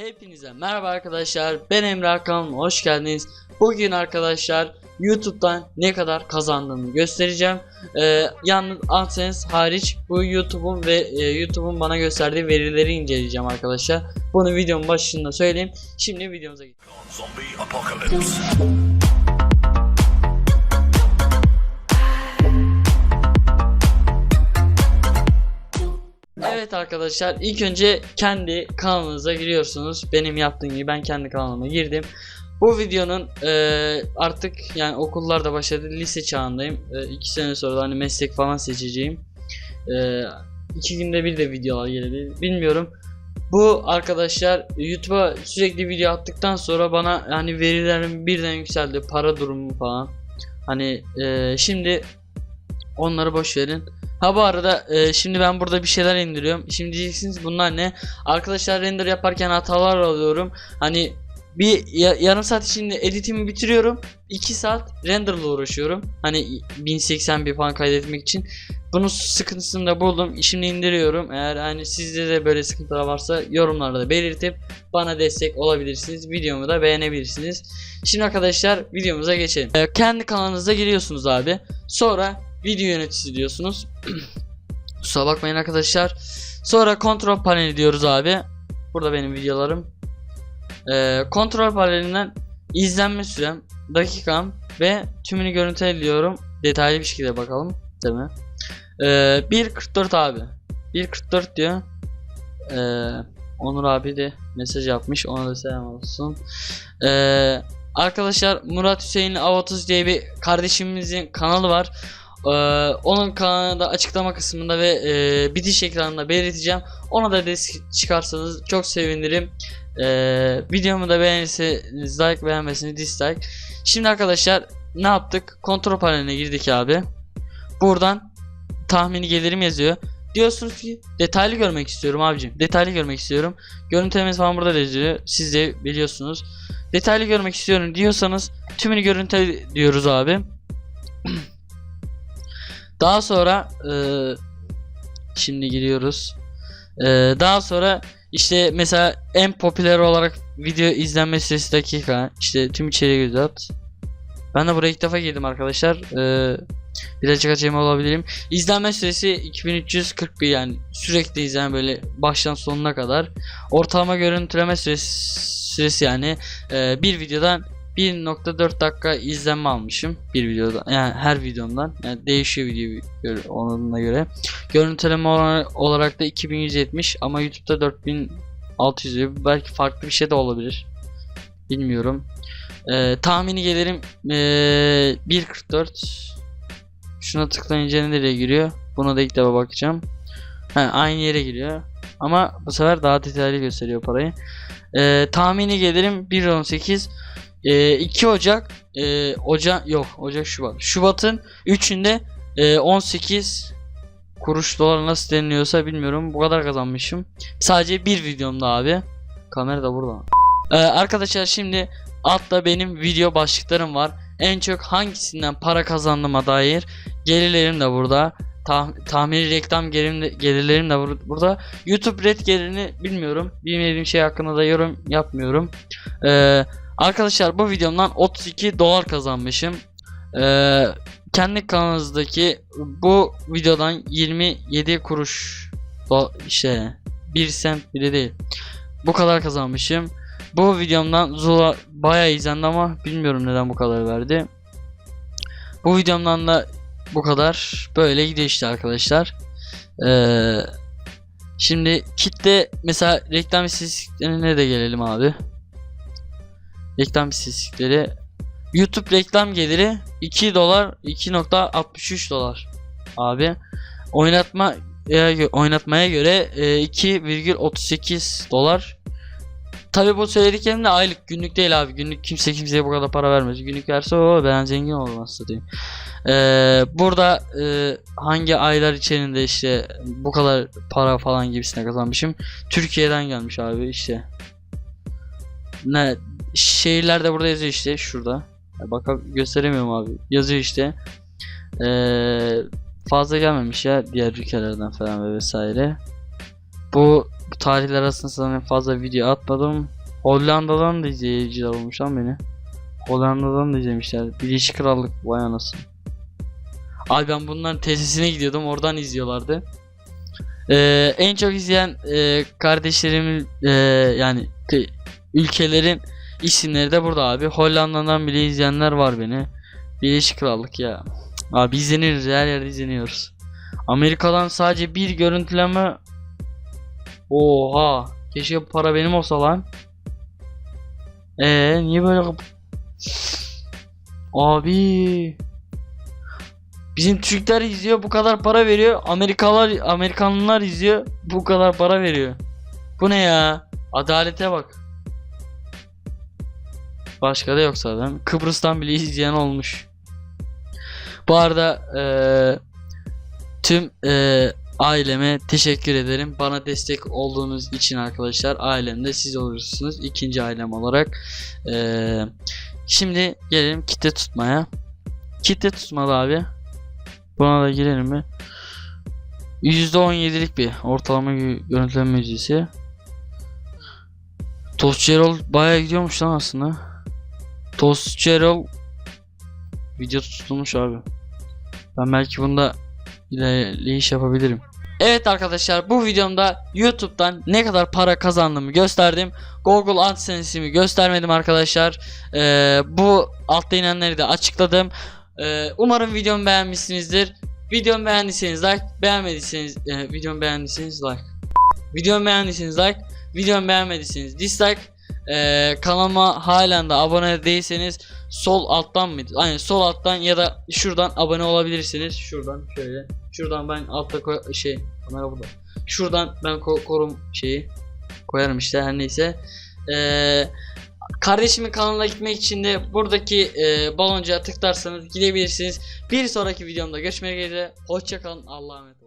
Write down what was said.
Hepinize merhaba arkadaşlar. Ben Emre Hakan. Hoş geldiniz. Bugün arkadaşlar YouTube'dan ne kadar kazandığımı göstereceğim. Ee, yalnız AdSense hariç bu YouTube'un ve e, YouTube'un bana gösterdiği verileri inceleyeceğim arkadaşlar. Bunu videonun başında söyleyeyim. Şimdi videomuza geçelim. Evet arkadaşlar ilk önce kendi kanalınıza giriyorsunuz. Benim yaptığım gibi ben kendi kanalıma girdim. Bu videonun e, artık yani okullar da başladı. Lise çağındayım. 2 sene sonra da hani meslek falan seçeceğim. E, iki günde bir de videolar gelebilir. Bilmiyorum. Bu arkadaşlar YouTube'a sürekli video attıktan sonra bana hani verilerim birden yükseldi. Para durumu falan. Hani e, şimdi onları boş verin. Ha bu arada e, şimdi ben burada bir şeyler indiriyorum. Şimdi diyeceksiniz bunlar ne? Arkadaşlar render yaparken hatalar alıyorum. Hani bir ya- yarım saat içinde editimi bitiriyorum. 2 saat renderla uğraşıyorum. Hani 1080p falan kaydetmek için. Bunun sıkıntısını da buldum. Şimdi indiriyorum. Eğer hani sizde de böyle sıkıntılar varsa yorumlarda da belirtip bana destek olabilirsiniz. Videomu da beğenebilirsiniz. Şimdi arkadaşlar videomuza geçelim. E, kendi kanalınıza giriyorsunuz abi. Sonra video yöneticisi diyorsunuz. Kusura bakmayın arkadaşlar. Sonra kontrol paneli diyoruz abi. Burada benim videolarım. Ee, kontrol panelinden izlenme sürem, dakikam ve tümünü görüntülüyorum. Detaylı bir şekilde bakalım. Değil mi? Ee, 1.44 abi. 1.44 diyor. Ee, Onur abi de mesaj yapmış. Ona da selam olsun. Ee, arkadaşlar Murat Hüseyin Avatus diye bir kardeşimizin kanalı var. Ee, onun kanalını da açıklama kısmında ve e, bitiş ekranında belirteceğim. Ona da destek çıkarsanız çok sevinirim. Ee, videomu da beğenirseniz like beğenmesiniz dislike. Şimdi arkadaşlar ne yaptık? Kontrol paneline girdik abi. Buradan tahmini gelirim yazıyor. Diyorsunuz ki detaylı görmek istiyorum abicim. Detaylı görmek istiyorum. Görüntülemesi falan burada da yazıyor. Siz de biliyorsunuz. Detaylı görmek istiyorum diyorsanız tümünü görüntü diyoruz abi. Daha sonra e, şimdi giriyoruz. E, daha sonra işte mesela en popüler olarak video izlenme süresi dakika. İşte tüm içeriğe göz at. Ben de buraya ilk defa girdim arkadaşlar. E, birazcık acemi olabilirim. İzlenme süresi 2341 yani sürekli izlenen böyle baştan sonuna kadar. Ortalama görüntüleme süresi, süresi yani e, bir videodan 1.4 dakika izlenme almışım bir videoda. Yani her videomdan. Yani değişiyor video göre, onunla göre. Görüntüleme olarak da 2170 ama YouTube'da 4600 diyor. belki farklı bir şey de olabilir. Bilmiyorum. Ee, tahmini gelirim ee, 1.44 şuna tıklayınca nereye giriyor? Buna da ilk defa bakacağım. Ha, aynı yere giriyor. Ama bu sefer daha detaylı gösteriyor parayı. Ee, tahmini gelirim 1.18 ee, 2 Ocak e, Ocak yok Ocak Şubat. Şubat'ın 3'ünde e, 18 kuruş dolar nasıl deniliyorsa bilmiyorum. Bu kadar kazanmışım. Sadece bir videomda abi. Kamera da burada. Ee, arkadaşlar şimdi altta benim video başlıklarım var. En çok hangisinden para kazandığıma dair gelirlerim de burada. Tah- tahmini reklam gelirim de, gelirlerim de bur- burada. YouTube red gelirini bilmiyorum. Bilmediğim şey hakkında da yorum yapmıyorum. Ee, Arkadaşlar bu videomdan 32 dolar kazanmışım. Ee, kendi kanalınızdaki bu videodan 27 kuruş işte 1 sent bile değil. Bu kadar kazanmışım. Bu videomdan Zula bayağı izlendi ama bilmiyorum neden bu kadar verdi. Bu videomdan da bu kadar. Böyle gidiyor işte arkadaşlar. Ee, şimdi kitle mesela reklam istatistiklerine de gelelim abi reklam istatistikleri. YouTube reklam geliri 2 dolar 2.63 dolar abi. Oynatma e, oynatmaya göre e, 2,38 dolar. Tabi bu söylediklerim de aylık günlük değil abi. Günlük kimse kimseye bu kadar para vermez. Günlük verse o ben zengin olurum diyeyim. Ee, burada e, hangi aylar içerisinde işte bu kadar para falan gibisine kazanmışım? Türkiye'den gelmiş abi işte ne şehirler de burada yazıyor işte şurada. Bak gösteremiyorum abi. Yazıyor işte. Ee, fazla gelmemiş ya diğer ülkelerden falan ve vesaire. Bu bu tarihler arasında sanırım fazla video atmadım. Hollanda'dan da izleyiciler olmuş lan beni. Hollanda'dan da izlemişler. Birleşik Krallık vay anasını. Abi ben bunların tesisine gidiyordum oradan izliyorlardı. Ee, en çok izleyen e, kardeşlerimin e, yani ülkelerin isimleri de burada abi. Hollanda'dan bile izleyenler var beni. Birleşik Krallık ya. Abi izleniyoruz her yerde izleniyoruz. Amerika'dan sadece bir görüntüleme Oha keşke bu para benim olsa lan Eee niye böyle Abi Bizim Türkler izliyor bu kadar para veriyor Amerikalılar Amerikanlılar izliyor bu kadar para veriyor Bu ne ya Adalete bak Başka da yok zaten Kıbrıs'tan bile izleyen olmuş Bu arada eee tüm eee, aileme teşekkür ederim. Bana destek olduğunuz için arkadaşlar. Ailemde siz olursunuz. ikinci ailem olarak. Eee, şimdi gelelim kitle tutmaya. Kitle tutmalı abi. Buna da girelim mi? %17'lik bir ortalama gö- görüntüleme yüzdesi. Toscherol bayağı gidiyormuş lan aslında. Toscherol video tutulmuş abi. Ben belki bunda ilerleyiş yapabilirim. Evet arkadaşlar bu videomda YouTube'dan ne kadar para kazandığımı gösterdim. Google AdSense'imi göstermedim arkadaşlar. Ee, bu altta inenleri de açıkladım. Ee, umarım videomu beğenmişsinizdir. Videomu beğendiyseniz like, beğenmediyseniz e, videomu beğendiyseniz like. Videomu beğendiyseniz like, videomu beğenmediyseniz dislike. Ee, kanalıma halen de abone değilseniz sol alttan mıydı? Aynen sol alttan ya da şuradan abone olabilirsiniz. Şuradan şöyle. Şuradan ben altta koy şey kamera burada. Şuradan ben ko- korum şeyi koyarım işte her neyse. Ee, kardeşimin kanalına gitmek için de buradaki e, baloncuğa tıklarsanız gidebilirsiniz. Bir sonraki videomda görüşmek üzere. Hoşçakalın. Allah'a emanet.